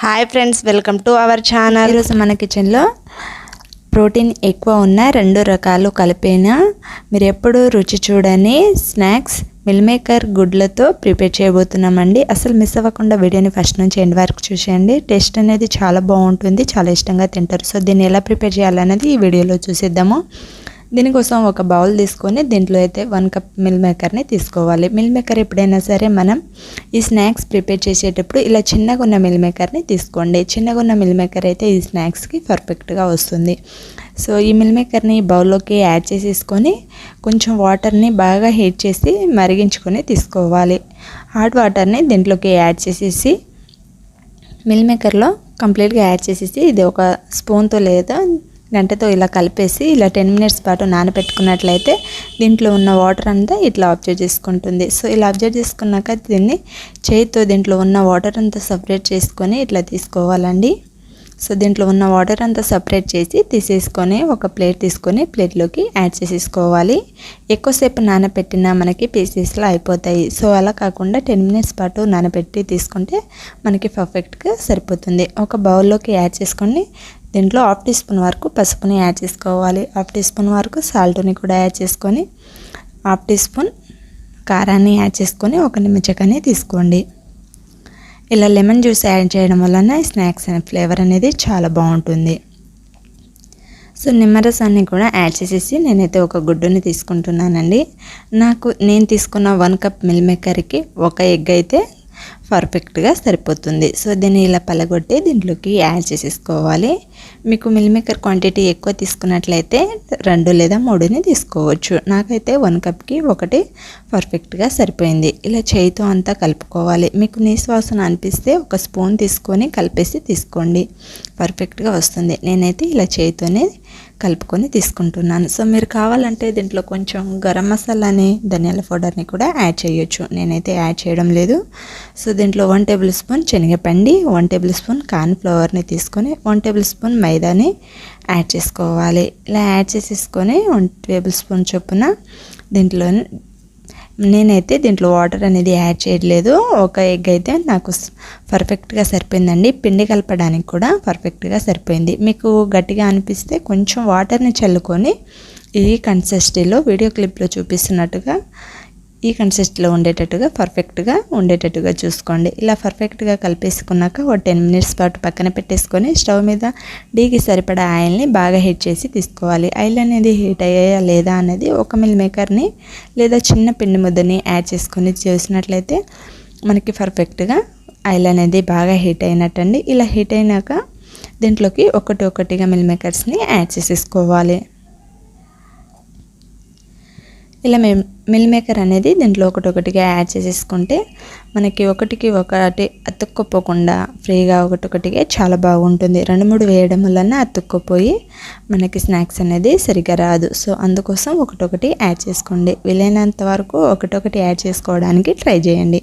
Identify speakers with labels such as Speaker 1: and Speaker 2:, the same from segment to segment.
Speaker 1: Hi friends welcome to our channel
Speaker 2: ఈరోజు మన కిచెన్లో ప్రోటీన్ ఎక్కువ ఉన్న రెండు రకాలు కలిపిన. మీరు ఎప్పుడు రుచి చూడని స్నాక్స్ మిల్ మేకర్ గుడ్లతో ప్రిపేర్ చేయబోతున్నామండి. అసలు మిస్ అవ్వకుండా వీడియోని ఫస్ట్ నుంచి ఎండ్ వరకు చూసేయండి. టేస్ట్ అనేది చాలా బాగుంటుంది చాలా ఇష్టంగా తింటారు. సో దీన్ని ఎలా ప్రిపేర్ చేయాలనేది ఈ వీడియోలో చూసేద్దాము. దీనికోసం ఒక బౌల్ తీసుకొని దీంట్లో అయితే వన్ కప్ మిల్ మేకర్ని తీసుకోవాలి. మిల్ మేకర్ ఎప్పుడైనా సరే మనం ఈ స్నాక్స్ ప్రిపేర్ చేసేటప్పుడు ఇలా చిన్నగా ఉన్న మిల్ మేకర్ని తీసుకోండి. చిన్నగా ఉన్న మిల్ మేకర్ అయితే ఈ స్నాక్స్కి పర్ఫెక్ట్గా వస్తుంది. సో ఈ మిల్ మేకర్ని బౌల్లోకి యాడ్ చేసేసుకొని కొంచెం వాటర్ని బాగా హీట్ చేసి మరిగించుకొని తీసుకోవాలి. హాట్ వాటర్ని దీంట్లోకి యాడ్ చేసేసి మిల్ మేకర్లో కంప్లీట్గా యాడ్ చేసేసి ఇది ఒక స్పూన్తో లేదా గంటతో ఇలా కలిపేసి ఇలా టెన్ మినిట్స్ పాటు నానబెట్టుకున్నట్లయితే దీంట్లో ఉన్న వాటర్ అంతా ఇట్లా అబ్జర్వ్ చేసుకుంటుంది. సో ఇలా అబ్జర్వ్ చేసుకున్నాక దీన్ని చేతితో దీంట్లో ఉన్న వాటర్ అంతా సపరేట్ చేసుకొని ఇట్లా తీసుకోవాలండి. సో దీంట్లో ఉన్న వాటర్ అంతా సపరేట్ చేసి తీసేసుకొని ఒక ప్లేట్ తీసుకొని ప్లేట్లోకి యాడ్ చేసేసుకోవాలి. ఎక్కువసేపు నానబెట్టినా మనకి పీసెస్లో అయిపోతాయి. సో అలా కాకుండా టెన్ మినిట్స్ పాటు నానబెట్టి తీసుకుంటే మనకి పర్ఫెక్ట్గా సరిపోతుంది. ఒక బౌల్లోకి యాడ్ చేసుకొని దీంట్లో హాఫ్ టీ స్పూన్ వరకు పసుపుని యాడ్ చేసుకోవాలి. హాఫ్ టీ స్పూన్ వరకు సాల్ట్ని కూడా యాడ్ చేసుకొని హాఫ్ టీ స్పూన్ కారాన్ని యాడ్ చేసుకొని ఒక నిమ్మచకని తీసుకోండి. ఇలా లెమన్ జ్యూస్ యాడ్ చేయడం వలన స్నాక్స్ అనే ఫ్లేవర్ అనేది చాలా బాగుంటుంది. సో నిమ్మరసాన్ని కూడా యాడ్ చేసేసి నేనైతే ఒక గుడ్డుని తీసుకుంటున్నానండి. నాకు నేను తీసుకున్న వన్ కప్ మిల్ మేకర్కి ఒక ఎగ్ అయితే పర్ఫెక్ట్గా సరిపోతుంది. సో దీన్ని ఇలా పలగొట్టి దీంట్లోకి యాడ్ చేసేసుకోవాలి. మీకు మిల్మేకర్ క్వాంటిటీ ఎక్కువ తీసుకున్నట్లయితే రెండు లేదా మూడుని తీసుకోవచ్చు. నాకైతే వన్ కప్కి ఒకటి పర్ఫెక్ట్గా సరిపోయింది. ఇలా చేయితో అంతా కలుపుకోవాలి. మీకు నీసువాసన అనిపిస్తే ఒక స్పూన్ తీసుకొని కలిపేసి తీసుకోండి. పర్ఫెక్ట్గా వస్తుంది. నేనైతే ఇలా చేయితోనే కలుపుకొని తీసుకుంటున్నాను. సో మీరు కావాలంటే దీంట్లో కొంచెం గరం మసాలాని ధనియాల పౌడర్ని కూడా యాడ్ చేయొచ్చు. నేనైతే యాడ్ చేయడం లేదు. సో దీంట్లో వన్ టేబుల్ స్పూన్ శనగపిండి వన్ టేబుల్ స్పూన్ కార్న్ఫ్లవర్ని తీసుకొని వన్ టేబుల్ స్పూన్ మైదాని యాడ్ చేసుకోవాలి. ఇలా యాడ్ చేసేసుకొని వన్ టేబుల్ స్పూన్ చొప్పున దీంట్లో నేనైతే దీంట్లో వాటర్ అనేది యాడ్ చేయట్లేదు. ఒక ఎగ్ అయితే నాకు పర్ఫెక్ట్గా సరిపోయిందండి. పిండి కలపడానికి కూడా పర్ఫెక్ట్గా సరిపోయింది. మీకు గట్టిగా అనిపిస్తే కొంచెం వాటర్ని చల్లుకొని ఈ కన్సిస్టెంట్లో వీడియో క్లిప్లో చూపిస్తున్నట్టుగా ఈ కన్సిస్ట్లో ఉండేటట్టుగా పర్ఫెక్ట్గా ఉండేటట్టుగా చూసుకోండి. ఇలా పర్ఫెక్ట్గా కలిపేసుకున్నాక ఒక టెన్ మినిట్స్ పాటు పక్కన పెట్టేసుకొని స్టవ్ మీద డీకి సరిపడా ఆయిల్ని బాగా హీట్ చేసి తీసుకోవాలి. ఆయిల్ అనేది హీట్ అయ్యాయా లేదా అనేది ఒక మిల్ మేకర్ని లేదా చిన్న పిండి ముద్దని యాడ్ చేసుకొని చేసినట్లయితే మనకి పర్ఫెక్ట్గా ఆయిల్ అనేది బాగా హీట్ అయినట్టండి. ఇలా హీట్ అయినాక దీంట్లోకి ఒకటి ఒకటిగా మిల్ మేకర్స్ని యాడ్ చేసేసుకోవాలి. ఇలా మె మిల్ మేకర్ అనేది దీంట్లో ఒకటి ఒకటిగా యాడ్ చేసేసుకుంటే మనకి ఒకటికి ఒకటి అతుక్కుపోకుండా ఫ్రీగా ఒకటొకటిగా చాలా బాగుంటుంది. రెండు మూడు వేయడం వలన అతుక్కుపోయి మనకి స్నాక్స్ అనేది సరిగ్గా రాదు. సో అందుకోసం ఒకటొకటి యాడ్ చేసుకోండి. వీలైనంత వరకు ఒకటొకటి యాడ్ చేసుకోవడానికి ట్రై చేయండి.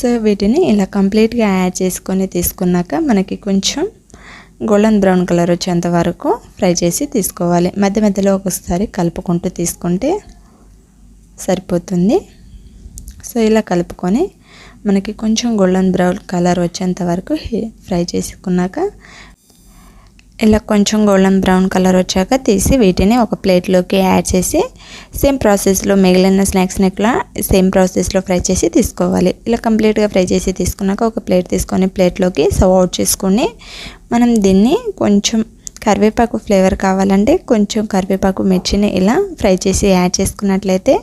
Speaker 2: సో వీటిని ఇలా కంప్లీట్గా యాడ్ చేసుకొని తీసుకున్నాక మనకి కొంచెం గోల్డెన్ బ్రౌన్ కలర్ వచ్చేంత వరకు ఫ్రై చేసి తీసుకోవాలి. మధ్య మధ్యలో ఒకసారి కలుపుకుంటూ తీసుకుంటే సరిపోతుంది. సో ఇలా కలుపుకొని మనకి కొంచెం గోల్డెన్ బ్రౌన్ కలర్ వచ్చేంత వరకు ఫ్రై చేసుకున్నాక ఇలా కొంచెం గోల్డెన్ బ్రౌన్ కలర్ వచ్చాక తీసి వీటిని ఒక ప్లేట్లోకి యాడ్ చేసి సేమ్ ప్రాసెస్లో మిగిలిన స్నాక్స్ని కూడా సేమ్ ప్రాసెస్లో ఫ్రై చేసి తీసుకోవాలి. ఇలా కంప్లీట్గా ఫ్రై చేసి తీసుకున్నాక ఒక ప్లేట్ తీసుకొని ప్లేట్లోకి సర్వ్ అవుట్ చేసుకొని మనం దీన్ని కొంచెం కరివేపాకు ఫ్లేవర్ కావాలంటే కొంచెం కరివేపాకు మిర్చిని ఇలా ఫ్రై చేసి యాడ్ చేసుకున్నట్లయితే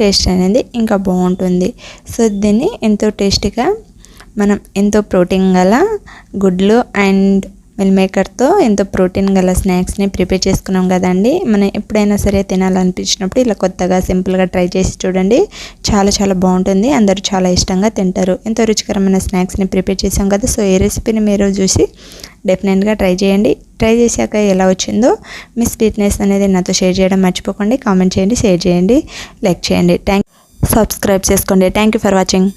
Speaker 2: టేస్ట్ అనేది ఇంకా బాగుంటుంది. సో దీన్ని ఎంతో టేస్టీగా మనం ఎంతో ప్రోటీన్ గల గుడ్లు అండ్ మిల్ మేకర్తో ఎంతో ప్రోటీన్ గల స్నాక్స్ని ప్రిపేర్ చేసుకున్నాం కదండి. మనం ఎప్పుడైనా సరే తినాలనిపించినప్పుడు ఇలా కొత్తగా సింపుల్గా ట్రై చేసి చూడండి. చాలా చాలా బాగుంటుంది. అందరూ చాలా ఇష్టంగా తింటారు. ఎంతో రుచికరమైన స్నాక్స్ని ప్రిపేర్ చేసాం కదా. సో ఈ రెసిపీని మీరు చూసి డెఫినెట్గా ట్రై చేయండి. ట్రై చేశాక ఎలా వచ్చిందో మీ స్వీట్నెస్ అనేది నాతో షేర్ చేయడం మర్చిపోకండి. కామెంట్ చేయండి షేర్ చేయండి లైక్ చేయండి. థ్యాంక్ సబ్స్క్రైబ్ చేసుకోండి. Thank you for watching